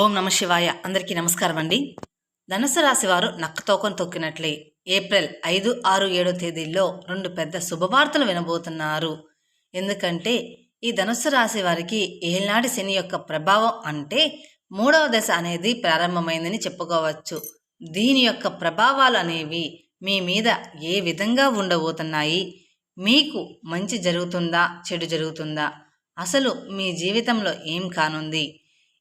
ఓం నమ శివాయ. అందరికీ నమస్కారం అండి. ధనుసు రాశి వారు నక్కతోకం తొక్కినట్లే. ఏప్రిల్ ఐదు ఆరు ఏడో తేదీల్లో రెండు పెద్ద శుభవార్తలు వినబోతున్నారు. ఎందుకంటే ఈ ధనుసు రాశి వారికి ఏనాటి శని యొక్క ప్రభావం అంటే మూడవ దశ అనేది ప్రారంభమైందని చెప్పుకోవచ్చు. దీని యొక్క ప్రభావాలు అనేవి మీ మీద ఏ విధంగా ఉండబోతున్నాయి? మీకు మంచి జరుగుతుందా? చెడు జరుగుతుందా? అసలు మీ జీవితంలో ఏం కానుంది?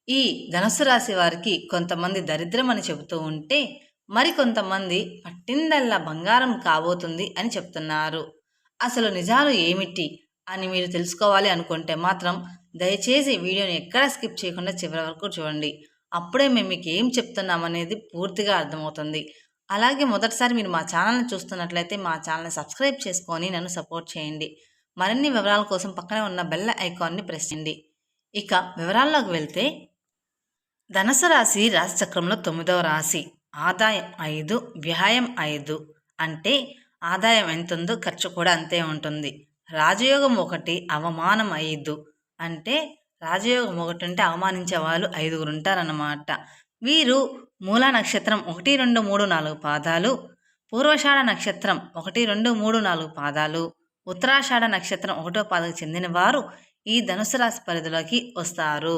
ఈ ధనుసు రాశి వారికి కొంతమంది దరిద్రం అని చెబుతూ ఉంటే మరికొంతమంది పట్టిందల్లా బంగారం కాబోతుంది అని చెప్తున్నారు. అసలు నిజాలు ఏమిటి అని మీరు తెలుసుకోవాలి అనుకుంటే మాత్రం దయచేసి వీడియోని ఎక్కడా స్కిప్ చేయకుండా చివరి వరకు చూడండి. అప్పుడే మేము మీకు ఏం చెప్తున్నామనేది పూర్తిగా అర్థమవుతుంది. అలాగే మొదటిసారి మీరు మా ఛానల్ని చూస్తున్నట్లయితే మా ఛానల్ని సబ్స్క్రైబ్ చేసుకొని నన్ను సపోర్ట్ చేయండి. మరిన్ని వివరాల కోసం పక్కనే ఉన్న బెల్ ఐకాన్ని ప్రెస్ చేయండి. ఇక వివరాల్లోకి వెళ్తే ధనుసు రాశి రాశిచక్రంలో తొమ్మిదవ రాశి. ఆదాయం ఐదు వ్యయం ఐదు అంటే ఆదాయం ఎంత ఉందో ఖర్చు కూడా అంతే ఉంటుంది. రాజయోగం ఒకటి అవమానం ఐదు అంటే రాజయోగం ఒకటి అంటే అవమానించే వాళ్ళు ఐదుగురు ఉంటారన్నమాట. వీరు మూలా నక్షత్రం ఒకటి రెండు మూడు నాలుగు పాదాలు పూర్వషాఢ నక్షత్రం ఒకటి రెండు మూడు నాలుగు పాదాలు ఉత్తరాషాఢ నక్షత్రం ఒకటో పాదకు చెందిన వారు ఈ ధనుసు రాశి పరిధిలోకి వస్తారు.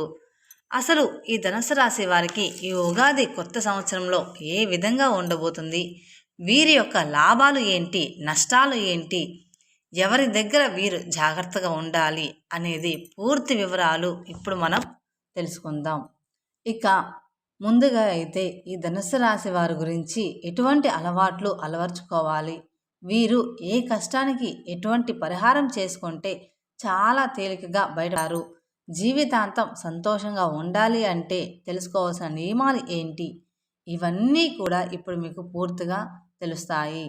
అసలు ఈ ధనుసు రాశి వారికి ఈ ఉగాది కొత్త సంవత్సరంలో ఏ విధంగా ఉండబోతుంది? వీరి యొక్క లాభాలు ఏంటి? నష్టాలు ఏంటి? ఎవరి దగ్గర వీరు జాగ్రత్తగా ఉండాలి అనేది పూర్తి వివరాలు ఇప్పుడు మనం తెలుసుకుందాం. ఇక ముందుగా అయితే ఈ ధనుసు రాశి వారి గురించి ఎటువంటి అలవాట్లు అలవర్చుకోవాలి? వీరు ఏ కష్టానికి ఎటువంటి పరిహారం చేసుకుంటే చాలా తేలికగా బయటారు జీవితాంతం సంతోషంగా ఉండాలి అంటే తెలుసుకోవాల్సిన నియమాలు ఏంటి? ఇవన్నీ కూడా ఇప్పుడు మీకు పూర్తిగా తెలుస్తాయి.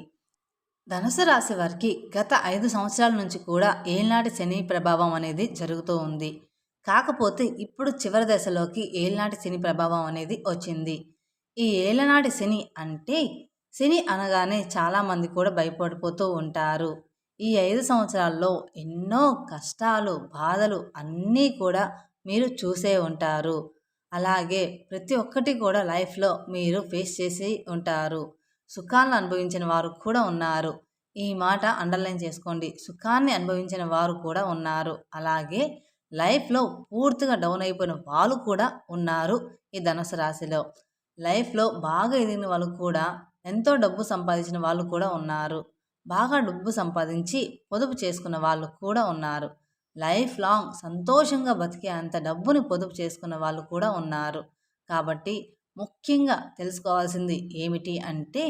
ధనుసు రాశి వారికి గత ఐదు సంవత్సరాల నుంచి కూడా ఏళ్నాటి శని ప్రభావం అనేది జరుగుతూ ఉంది. కాకపోతే ఇప్పుడు చివరి దశలోకి ఏళ్నాటి శని ప్రభావం అనేది వచ్చింది. ఈ ఏళ్ళనాటి శని అంటే శని అనగానే చాలామంది కూడా భయపడిపోతూ ఉంటారు. ఈ ఐదు సంవత్సరాల్లో ఎన్నో కష్టాలు బాధలు అన్నీ కూడా మీరు చూసే ఉంటారు. అలాగే ప్రతి ఒక్కటి కూడా లైఫ్లో మీరు ఫేస్ చేసి ఉంటారు. సుఖాలను అనుభవించిన వారు కూడా ఉన్నారు. ఈ మాట అండర్లైన్ చేసుకోండి. సుఖాన్ని అనుభవించిన వారు కూడా ఉన్నారు. అలాగే లైఫ్లో పూర్తిగా డౌన్ అయిపోయిన వాళ్ళు కూడా ఉన్నారు ఈ ధనుసు రాశిలో. లైఫ్లో బాగా ఎదిగిన వాళ్ళు కూడా ఎంతో డబ్బు సంపాదించిన వాళ్ళు కూడా ఉన్నారు. బాగా డబ్బు సంపాదించి పొదుపు చేసుకున్న వాళ్ళు కూడా ఉన్నారు. లైఫ్ లాంగ్ సంతోషంగా బతికే అంత డబ్బుని పొదుపు చేసుకున్న వాళ్ళు కూడా ఉన్నారు. కాబట్టి ముఖ్యంగా తెలుసుకోవాల్సింది ఏమిటి అంటే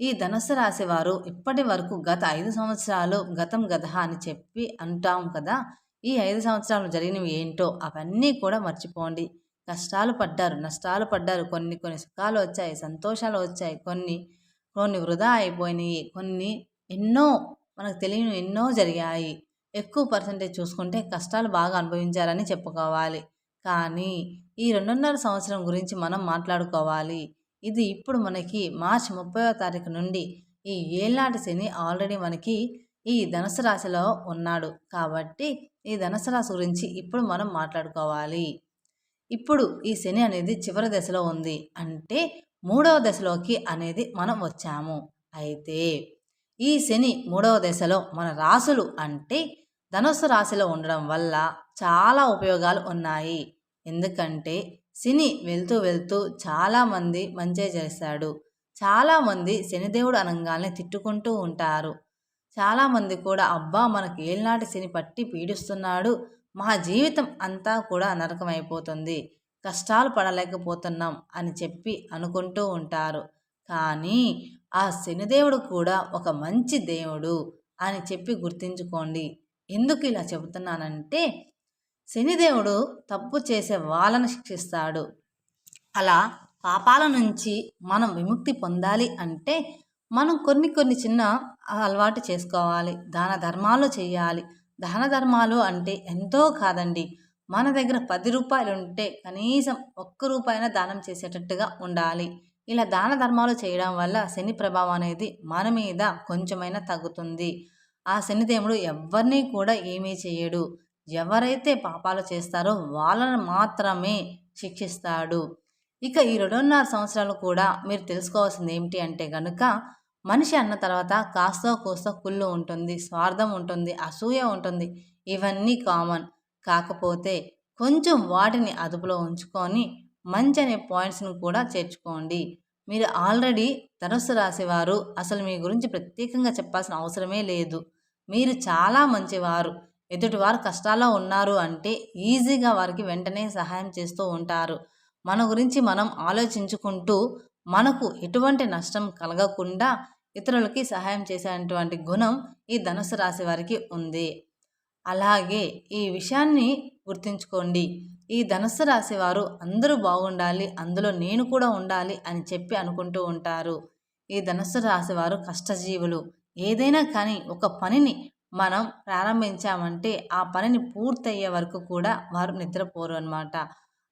ఈ ధనుసు రాశి వారు ఇప్పటి వరకు గత ఐదు సంవత్సరాలు గతం గత అని చెప్పి అంటాం కదా. ఈ ఐదు సంవత్సరాలు జరిగినవి ఏంటో అవన్నీ కూడా మర్చిపోండి. కష్టాలు పడ్డారు నష్టాలు పడ్డారు కొన్ని కొన్ని సుఖాలు వచ్చాయి సంతోషాలు వచ్చాయి కొన్ని కొన్ని వృధా అయిపోయినాయి కొన్ని ఎన్నో మనకు తెలియని ఎన్నో జరిగాయి. ఎక్కువ పర్సంటేజ్ చూసుకుంటే కష్టాలు బాగా అనుభవించారని చెప్పుకోవాలి. కానీ ఈ రెండున్నర సంవత్సరం గురించి మనం మాట్లాడుకోవాలి. ఇది ఇప్పుడు మనకి మార్చి ముప్పైవ తారీఖు నుండి ఈ ఏళ్ళనాటి శని ఆల్రెడీ మనకి ఈ ధనుసు రాశిలో ఉన్నాడు. కాబట్టి ఈ ధనుసు రాశి గురించి ఇప్పుడు మనం మాట్లాడుకోవాలి. ఇప్పుడు ఈ శని అనేది చివరి దశలో ఉంది. అంటే మూడవ దశలోకి అనేది మనం వచ్చాము. అయితే ఈ శని మూడవ దశలో మన రాసులు అంటే ధనుసు రాశిలో ఉండడం వల్ల చాలా ఉపయోగాలు ఉన్నాయి. ఎందుకంటే శని వెళ్తూ వెళ్తూ చాలామంది మంచి చేస్తాడు. చాలామంది శనిదేవుడు అనంగాల్ని తిట్టుకుంటూ ఉంటారు. చాలామంది కూడా అబ్బా మనకు ఏళ్ళనాటి శని పట్టి పీడిస్తున్నాడు. మా జీవితం అంతా కూడా నరకమైపోతుంది. కష్టాలు పడలేకపోతున్నాం అని చెప్పి అనుకుంటూ ఉంటారు. కానీ ఆ శనిదేవుడు కూడా ఒక మంచి దేవుడు అని చెప్పి గుర్తించుకోండి. ఎందుకు ఇలా చెబుతున్నానంటే శనిదేవుడు తప్పు చేసే వాళ్ళని శిక్షిస్తాడు. అలా పాపాల నుంచి మనం విముక్తి పొందాలి అంటే మనం కొన్ని కొన్ని చిన్న అలవాటు చేసుకోవాలి. దాన ధర్మాలు చేయాలి. దాన ధర్మాలు అంటే ఎంతో కాదండి. మన దగ్గర పది రూపాయలు ఉంటే కనీసం ఒక్క రూపాయన దానం చేసేటట్టుగా ఉండాలి. ఇలా దాన ధర్మాలు చేయడం వల్ల శని ప్రభావం అనేది మన మీద కొంచెమైనా తగ్గుతుంది. ఆ శనిదేవుడు ఎవరిని కూడా ఏమీ చేయడు. ఎవరైతే పాపాలు చేస్తారో వాళ్ళని మాత్రమే శిక్షిస్తాడు. ఇక ఈ రెండున్నర సంవత్సరాలు కూడా మీరు తెలుసుకోవాల్సింది ఏమిటి అంటే కనుక మనిషి అన్న తర్వాత కాస్తో కోస్తో కుళ్ళు ఉంటుంది స్వార్థం ఉంటుంది అసూయ ఉంటుంది. ఇవన్నీ కామన్. కాకపోతే కొంచెం వాటిని అదుపులో ఉంచుకొని మంచి అనే పాయింట్స్ని కూడా చేర్చుకోండి. మీరు ఆల్రెడీ ధనుస్సు రాసేవారు. అసలు మీ గురించి ప్రత్యేకంగా చెప్పాల్సిన అవసరమే లేదు. మీరు చాలా మంచివారు. ఎదుటివారు కష్టాల్లో ఉన్నారు అంటే ఈజీగా వారికి వెంటనే సహాయం చేస్తూ ఉంటారు. మన గురించి మనం ఆలోచించుకుంటూ మనకు ఎటువంటి నష్టం కలగకుండా ఇతరులకి సహాయం చేసేటువంటి గుణం ఈ ధనుసు రాశి వారికి ఉంది. అలాగే ఈ విషయాన్ని గుర్తుంచుకోండి. ఈ ధనస్సు రాశి వారు అందరూ బాగుండాలి అందులో నేను కూడా ఉండాలి అని చెప్పి అనుకుంటూ ఉంటారు. ఈ ధనస్సు రాశి వారు కష్టజీవులు. ఏదైనా కానీ ఒక పనిని మనం ప్రారంభించామంటే ఆ పనిని పూర్తయ్యే వరకు కూడా వారు నిద్రపోరు అనమాట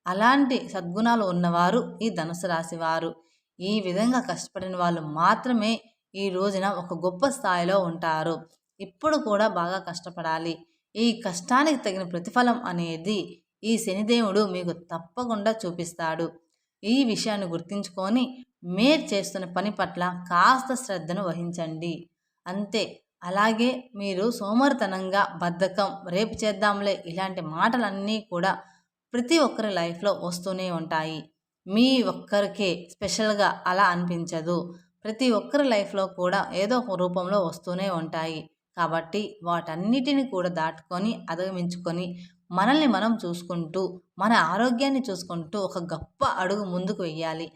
అలాంటి సద్గుణాలు ఉన్నవారు ఈ ధనుసు రాశి వారు ఈ విధంగా కష్టపడిన వాళ్ళు మాత్రమే ఈ రోజున ఒక గొప్ప స్థాయిలో ఉంటారు. ఇప్పుడు కూడా బాగా కష్టపడాలి. ఈ కష్టానికి తగిన ప్రతిఫలం అనేది ఈ శనిదేవుడు మీకు తప్పకుండా చూపిస్తాడు. ఈ విషయాన్ని గుర్తుంచుకొని మీరు చేస్తున్న పని పట్ల కాస్త శ్రద్ధను వహించండి. అంతే. అలాగే మీరు సోమరితనంగా బద్ధకం రేపు చేద్దాంలే ఇలాంటి మాటలన్నీ కూడా ప్రతి ఒక్కరి లైఫ్లో వస్తూనే ఉంటాయి. మీ ఒక్కరికే స్పెషల్గా అలా అనిపించదు. ప్రతి ఒక్కరి లైఫ్లో కూడా ఏదో ఒక రూపంలో వస్తూనే ఉంటాయి. కాబట్టి వాటన్నిటిని కూడా దాటుకొని అధిగమించుకొని మనల్ని మనం చూసుకుంటూ మన ఆరోగ్యాన్ని చూసుకుంటూ ఒక గొప్ప అడుగు ముందుకు వెయ్యాలి.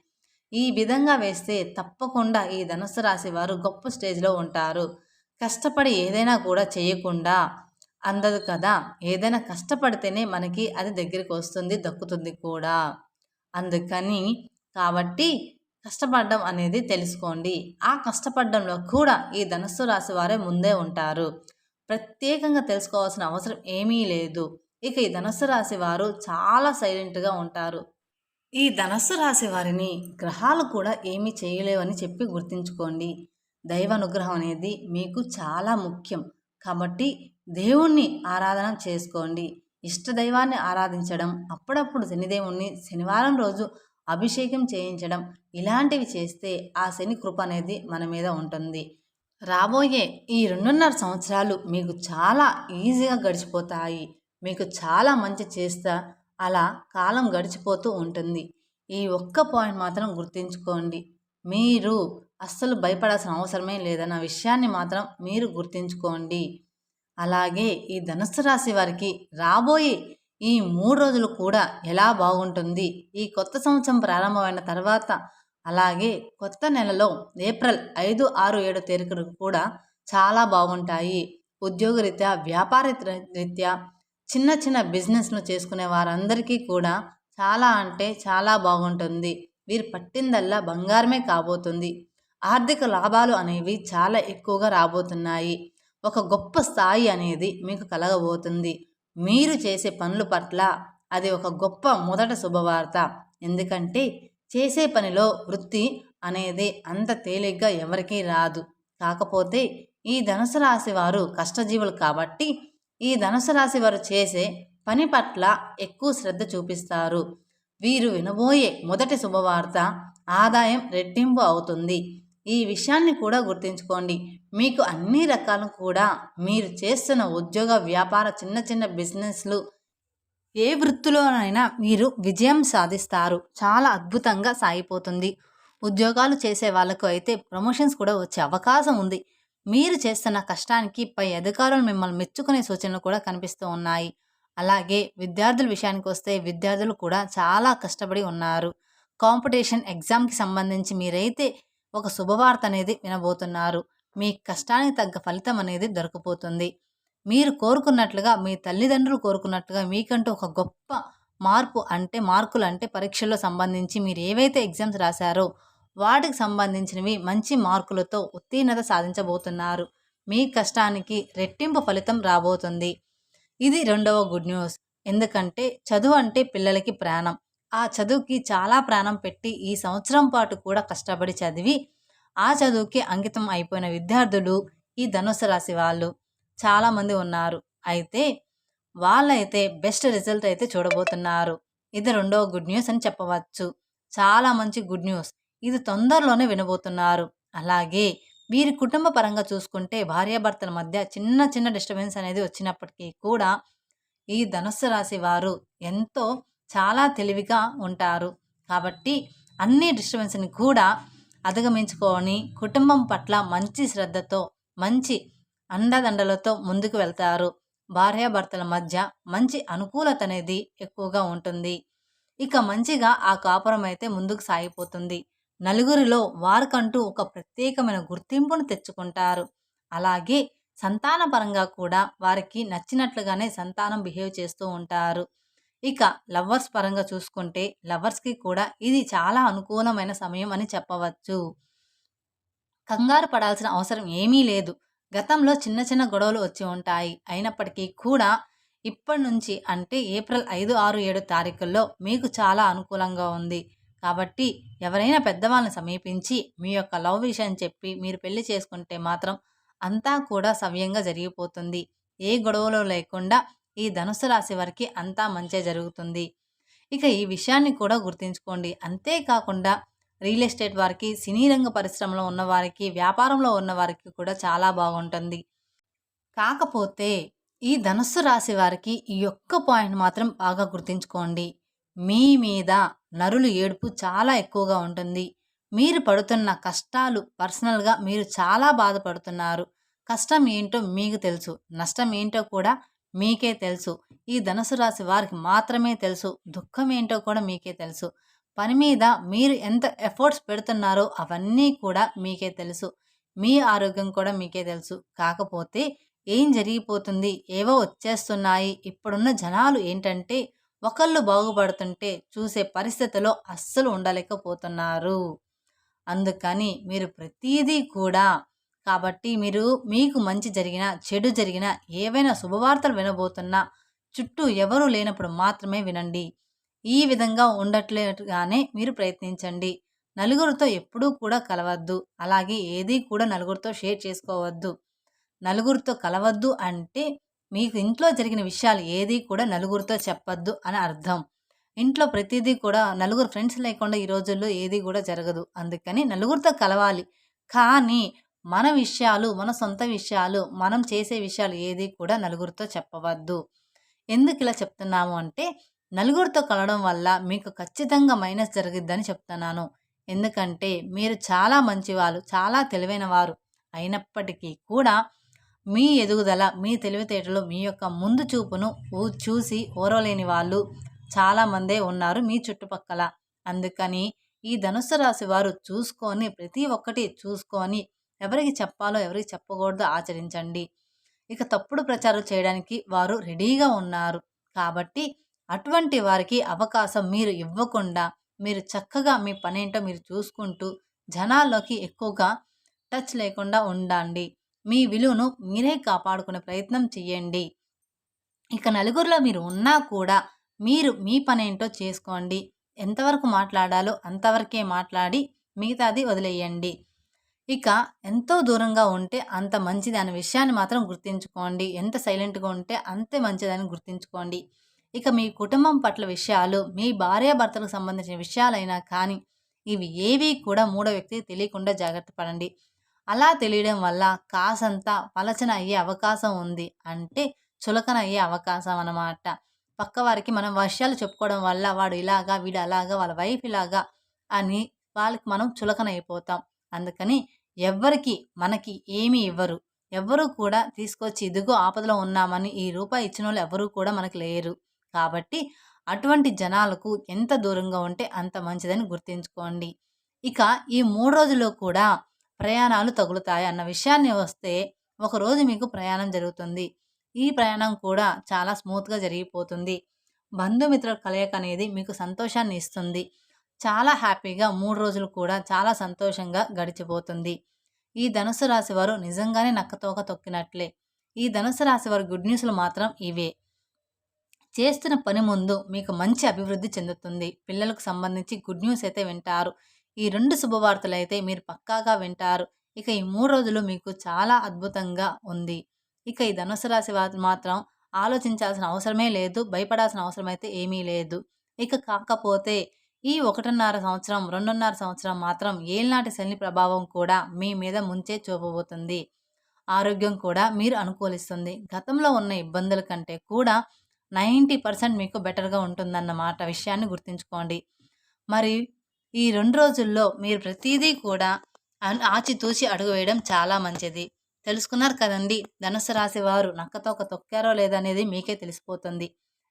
ఈ విధంగా వేస్తే తప్పకుండా ఈ ధనుసు రాశి వారు గొప్ప స్టేజ్లో ఉంటారు. కష్టపడి ఏదైనా కూడా చేయకుండా అందదు కదా. ఏదైనా కష్టపడితేనే మనకి అది దగ్గరికి వస్తుంది దక్కుతుంది కూడా. అందుకని కాబట్టి కష్టపడడం అనేది తెలుసుకోండి. ఆ కష్టపడడంలో కూడా ఈ ధనస్సు రాశి వారే ముందే ఉంటారు. ప్రత్యేకంగా తెలుసుకోవాల్సిన అవసరం ఏమీ లేదు. ఇక ఈ ధనస్సు రాశి వారు చాలా సైలెంట్గా ఉంటారు. ఈ ధనస్సు రాశి వారిని గ్రహాలు కూడా ఏమీ చేయలేవని చెప్పి గుర్తుంచుకోండి. దైవ అనుగ్రహం అనేది మీకు చాలా ముఖ్యం. కాబట్టి దేవుణ్ణి ఆరాధన చేసుకోండి. ఇష్ట దైవాన్ని ఆరాధించడం అప్పుడప్పుడు శనిదేవుణ్ణి శనివారం రోజు అభిషేకం చేయించడం ఇలాంటివి చేస్తే ఆ శని కృప అనేది మన మీద ఉంటుంది. రాబోయే ఈ రెండున్నర సంవత్సరాలు మీకు చాలా ఈజీగా గడిచిపోతాయి. మీకు చాలా మంచి చేస్తా అలా కాలం గడిచిపోతూ ఉంటుంది. ఈ ఒక్క పాయింట్ మాత్రం గుర్తుంచుకోండి. మీరు అస్సలు భయపడాల్సిన అవసరమే లేదన్న విషయాన్ని మాత్రం మీరు గుర్తుంచుకోండి. అలాగే ఈ ధనుస్సు రాశి వారికి రాబోయే ఈ మూడు రోజులు కూడా ఎలా బాగుంటుంది? ఈ కొత్త సంవత్సరం ప్రారంభమైన తర్వాత అలాగే కొత్త నెలలో ఏప్రిల్ ఐదు ఆరు ఏడు తేదీలు కూడా చాలా బాగుంటాయి. ఉద్యోగరీత్యా వ్యాపార రీత్యా చిన్న చిన్న బిజినెస్ను చేసుకునే వారందరికీ కూడా చాలా అంటే చాలా బాగుంటుంది. వీరు పట్టిందల్లా బంగారమే కాబోతుంది. ఆర్థిక లాభాలు అనేవి చాలా ఎక్కువగా రాబోతున్నాయి. ఒక గొప్ప స్థాయి అనేది మీకు కలగబోతుంది. మీరు చేసే పనుల పట్ల అది ఒక గొప్ప మొదట శుభవార్త. ఎందుకంటే చేసే పనిలో వృత్తి అనేది అంత తేలిగ్గా ఎవరికీ రాదు. కాకపోతే ఈ ధనుసు రాశి వారు కష్టజీవులు కాబట్టి ఈ ధనుసు రాశి వారు చేసే పని పట్ల ఎక్కువ శ్రద్ధ చూపిస్తారు. వీరు వినబోయే మొదటి శుభవార్త ఆదాయం రెట్టింపు అవుతుంది. ఈ విషయాన్ని కూడా గుర్తుంచుకోండి. మీకు అన్ని రకాలు కూడా మీరు చేస్తున్న ఉద్యోగ వ్యాపార చిన్న చిన్న బిజినెస్లు ఏ వృత్తిలోనైనా మీరు విజయం సాధిస్తారు. చాలా అద్భుతంగా సాగిపోతుంది. ఉద్యోగాలు చేసే వాళ్ళకు అయితే ప్రమోషన్స్ కూడా వచ్చే అవకాశం ఉంది. మీరు చేస్తున్న కష్టానికి పై అధికారులు మిమ్మల్ని మెచ్చుకునే సూచనలు కూడా కనిపిస్తూ ఉన్నాయి. అలాగే విద్యార్థుల విషయానికి వస్తే విద్యార్థులు కూడా చాలా కష్టపడి ఉన్నారు. కాంపిటీషన్ ఎగ్జామ్కి సంబంధించి మీరైతే ఒక శుభవార్త అనేది వినబోతున్నారు. మీ కష్టానికి తగ్గ ఫలితం అనేది దొరకపోతుంది. మీరు కోరుకున్నట్లుగా మీ తల్లిదండ్రులు కోరుకున్నట్లుగా మీకంటూ ఒక గొప్ప మార్పు అంటే మార్కులు అంటే పరీక్షల్లో సంబంధించి మీరు ఏవైతే ఎగ్జామ్స్ రాశారో వాటికి సంబంధించినవి మంచి మార్కులతో ఉత్తీర్ణత సాధించబోతున్నారు. మీ కష్టానికి రెట్టింపు ఫలితం రాబోతుంది. ఇది రెండవ గుడ్ న్యూస్. ఎందుకంటే చదువు అంటే పిల్లలకి ప్రాణం. ఆ చదువుకి చాలా ప్రాణం పెట్టి ఈ సంవత్సరం పాటు కూడా కష్టపడి చదివి ఆ చదువుకి అంకితం అయిపోయిన విద్యార్థులు ఈ ధనుసు రాశి వాళ్ళు చాలామంది ఉన్నారు. అయితే వాళ్ళైతే బెస్ట్ రిజల్ట్ అయితే చూడబోతున్నారు. ఇది రెండో గుడ్ న్యూస్ అని చెప్పవచ్చు. చాలా మంచి గుడ్ న్యూస్. ఇది తొందరలోనే వినబోతున్నారు. అలాగే వీరి కుటుంబ పరంగా చూసుకుంటే భార్యాభర్తల మధ్య చిన్న చిన్న డిస్టర్బెన్స్ అనేది వచ్చినప్పటికీ కూడా ఈ ధనుస్సు రాశి వారు ఎంతో చాలా తెలివిగా ఉంటారు. కాబట్టి అన్ని డిస్టర్బెన్స్ని కూడా అధిగమించుకొని కుటుంబం పట్ల మంచి శ్రద్ధతో మంచి అండదండలతో ముందుకు వెళ్తారు. భార్యాభర్తల మధ్య మంచి అనుకూలత అనేది ఎక్కువగా ఉంటుంది. ఇక మంచిగా ఆ కాపురం అయితే ముందుకు సాగిపోతుంది. నలుగురిలో వారికంటూ ఒక ప్రత్యేకమైన గుర్తింపును తెచ్చుకుంటారు. అలాగే సంతానపరంగా కూడా వారికి నచ్చినట్లుగానే సంతానం బిహేవ్ చేస్తూ ఉంటారు. ఇక లవ్వర్స్ పరంగా చూసుకుంటే లవర్స్కి కూడా ఇది చాలా అనుకూలమైన సమయం అని చెప్పవచ్చు. కంగారు పడాల్సిన అవసరం ఏమీ లేదు. గతంలో చిన్న చిన్న గొడవలు వచ్చి ఉంటాయి. అయినప్పటికీ కూడా ఇప్పటి నుంచి అంటే ఏప్రిల్ ఐదు ఆరు ఏడు తారీఖుల్లో మీకు చాలా అనుకూలంగా ఉంది. కాబట్టి ఎవరైనా పెద్దవాళ్ళని సమీపించి మీ యొక్క లవ్ విషయం చెప్పి మీరు పెళ్ళి చేసుకుంటే మాత్రం అంతా కూడా సవ్యంగా జరిగిపోతుంది. ఏ గొడవలు లేకుండా ఈ ధనుసు రాశి వారికి అంతా మంచే జరుగుతుంది. ఇక ఈ విషయాన్ని కూడా గుర్తుంచుకోండి. అంతేకాకుండా రియల్ ఎస్టేట్ వారికి సినీ రంగ పరిశ్రమలో ఉన్న వారికి వ్యాపారంలో ఉన్న వారికి కూడా చాలా బాగుంటుంది. కాకపోతే ఈ ధనుస్సు రాశి వారికి ఈ యొక్క పాయింట్ మాత్రం బాగా గుర్తుంచుకోండి. మీ మీద నరులు ఏడుపు చాలా ఎక్కువగా ఉంటుంది. మీరు పడుతున్న కష్టాలు పర్సనల్గా మీరు చాలా బాధపడుతున్నారు. కష్టం ఏంటో మీకు తెలుసు. నష్టం ఏంటో కూడా మీకే తెలుసు. ఈ ధనుసు రాశి వారికి మాత్రమే తెలుసు. దుఃఖం ఏంటో కూడా మీకే తెలుసు. పని మీద మీరు ఎంత ఎఫర్ట్స్ పెడుతున్నారో అవన్నీ కూడా మీకే తెలుసు. మీ ఆరోగ్యం కూడా మీకే తెలుసు. కాకపోతే ఏం జరిగిపోతుంది? ఏవో వచ్చేస్తున్నాయి. ఇప్పుడున్న జనాలు ఏంటంటే ఒకళ్ళు బాగుపడుతుంటే చూసే పరిస్థితిలో అస్సలు ఉండలేకపోతున్నారు. అందుకని మీరు ప్రతీదీ కూడా కాబట్టి మీరు మీకు మంచి జరిగిన చెడు జరిగిన ఏవైనా శుభవార్తలు వినబోతున్నా చుట్టూ ఎవరూ లేనప్పుడు మాత్రమే వినండి. ఈ విధంగా ఉండట్లేగానే మీరు ప్రయత్నించండి. నలుగురితో ఎప్పుడూ కూడా కలవద్దు. అలాగే ఏది కూడా నలుగురితో షేర్ చేసుకోవద్దు. నలుగురితో కలవద్దు అంటే మీకు ఇంట్లో జరిగిన విషయాలు ఏది కూడా నలుగురితో చెప్పద్దు అని అర్థం. ఇంట్లో ప్రతిదీ కూడా నలుగురు ఫ్రెండ్స్ లేకుండా ఈ రోజుల్లో ఏది కూడా జరగదు. అందుకని నలుగురితో కలవాలి. కానీ మన విషయాలు మన సొంత విషయాలు మనం చేసే విషయాలు ఏది కూడా నలుగురితో చెప్పవద్దు. ఎందుకు ఇలా చెప్తున్నాము అంటే నలుగురితో కలవడం వల్ల మీకు ఖచ్చితంగా మైనస్ జరిగిద్దని చెప్తున్నాను. ఎందుకంటే మీరు చాలా మంచివాళ్ళు చాలా తెలివైన వారు అయినప్పటికీ కూడా మీ ఎదుగుదల మీ తెలివితేటలు మీ యొక్క ముందు చూపును చూసి ఓరవలేని వాళ్ళు చాలామందే ఉన్నారు మీ చుట్టుపక్కల. అందుకని ఈ ధనుసు రాశి వారు చూసుకొని ప్రతి ఒక్కటి చూసుకొని ఎవరికి చెప్పాలో ఎవరికి చెప్పకూడదో ఆచరించండి. ఇక తప్పుడు ప్రచారం చేయడానికి వారు రెడీగా ఉన్నారు. కాబట్టి అటువంటి వారికి అవకాశం మీరు ఇవ్వకుండా మీరు చక్కగా మీ పనేంటో మీరు చూసుకుంటూ జనాల్లోకి ఎక్కువగా టచ్ లేకుండా ఉండండి. మీ విలువను మీరే కాపాడుకునే ప్రయత్నం చేయండి. ఇక నలుగురిలో మీరు ఉన్నా కూడా మీరు మీ పనేంటో చేసుకోండి. ఎంతవరకు మాట్లాడాలో అంతవరకే మాట్లాడి మిగతాది వదిలేయండి. ఇక ఎంతో దూరంగా ఉంటే అంత మంచిది అనే విషయాన్ని మాత్రం గుర్తుంచుకోండి. ఎంత సైలెంట్గా ఉంటే అంతే మంచిదని గుర్తుంచుకోండి. ఇక మీ కుటుంబం పట్ల విషయాలు మీ భార్యాభర్తలకు సంబంధించిన విషయాలైనా కానీ ఇవి ఏవి కూడా మూడో వ్యక్తికి తెలియకుండా జాగ్రత్త పడండి. అలా తెలియడం వల్ల కాసంత పలచన అయ్యే అవకాశం ఉంది అంటే చులకన అయ్యే అవకాశం అన్నమాట. పక్క వారికి మనం విషయాలు చెప్పుకోవడం వల్ల వాడు ఇలాగా వీడు అలాగా వాళ్ళ వైఫ్ ఇలాగా అని వాళ్ళకి మనం చులకన అయిపోతాం. అందుకని ఎవ్వరికి మనకి ఏమీ ఇవ్వరు. ఎవ్వరూ కూడా తీసుకొచ్చి ఇదిగో ఆపదలో ఉన్నామని ఈ రూపాయి ఇచ్చిన వాళ్ళు ఎవరూ కూడా మనకు లేరు. కాబట్టి అటువంటి జనాలకు ఎంత దూరంగా ఉంటే అంత మంచిదని గుర్తుంచుకోండి. ఇక ఈ మూడు రోజుల్లో కూడా ప్రయాణాలు తగులుతాయి అన్న విషయాన్ని వస్తే ఒకరోజు మీకు ప్రయాణం జరుగుతుంది. ఈ ప్రయాణం కూడా చాలా స్మూత్గా జరిగిపోతుంది. బంధుమిత్రుల కలయిక అనేది మీకు సంతోషాన్ని ఇస్తుంది. చాలా హ్యాపీగా మూడు రోజులు కూడా చాలా సంతోషంగా గడిచిపోతుంది. ఈ ధనుసు రాశి వారు నిజంగానే నక్కతోక తొక్కినట్లే. ఈ ధనుసు రాశి వారి గుడ్ న్యూస్లు మాత్రం ఇవే. చేస్తున్న పని ముందు మీకు మంచి అభివృద్ధి చెందుతుంది. పిల్లలకు సంబంధించి గుడ్ న్యూస్ అయితే వింటారు. ఈ రెండు శుభవార్తలు అయితే మీరు పక్కాగా వింటారు. ఇక ఈ మూడు రోజులు మీకు చాలా అద్భుతంగా ఉంది. ఇక ఈ ధనుసు రాశి వారు మాత్రం ఆలోచించాల్సిన అవసరమే లేదు. భయపడాల్సిన అవసరం అయితే ఏమీ లేదు. ఇక కాకపోతే ఈ ఒకటిన్నర సంవత్సరం రెండున్నర సంవత్సరం మాత్రం ఏళ్ళనాటి శని ప్రభావం కూడా మీ మీద ముంచే చూపబోతుంది. ఆరోగ్యం కూడా మీరు అనుకూలిస్తుంది. గతంలో ఉన్న ఇబ్బందుల కంటే కూడా నైంటీ పర్సెంట్ మీకు బెటర్గా ఉంటుందన్నమాట విషయాన్ని గుర్తుంచుకోండి. మరి ఈ రెండు రోజుల్లో మీరు ప్రతిదీ కూడా ఆచితూచి అడుగు వేయడం చాలా మంచిది. తెలుసుకున్నారు కదండి ధనుసు రాశి వారు నక్కతో ఒక తొక్కారో లేదనేది మీకే తెలిసిపోతుంది.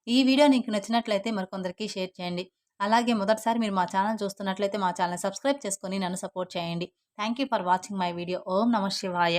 ఈ వీడియో నీకు నచ్చినట్లయితే మరికొందరికి షేర్ చేయండి. అలాగే మొదటిసారి మీరు మా ఛానల్ చూస్తున్నట్లయితే మా ఛానల్ సబ్స్క్రైబ్ చేసుకొని నన్ను సపోర్ట్ చేయండి. Thank you for watching my video. ఓం నమ శివాయ.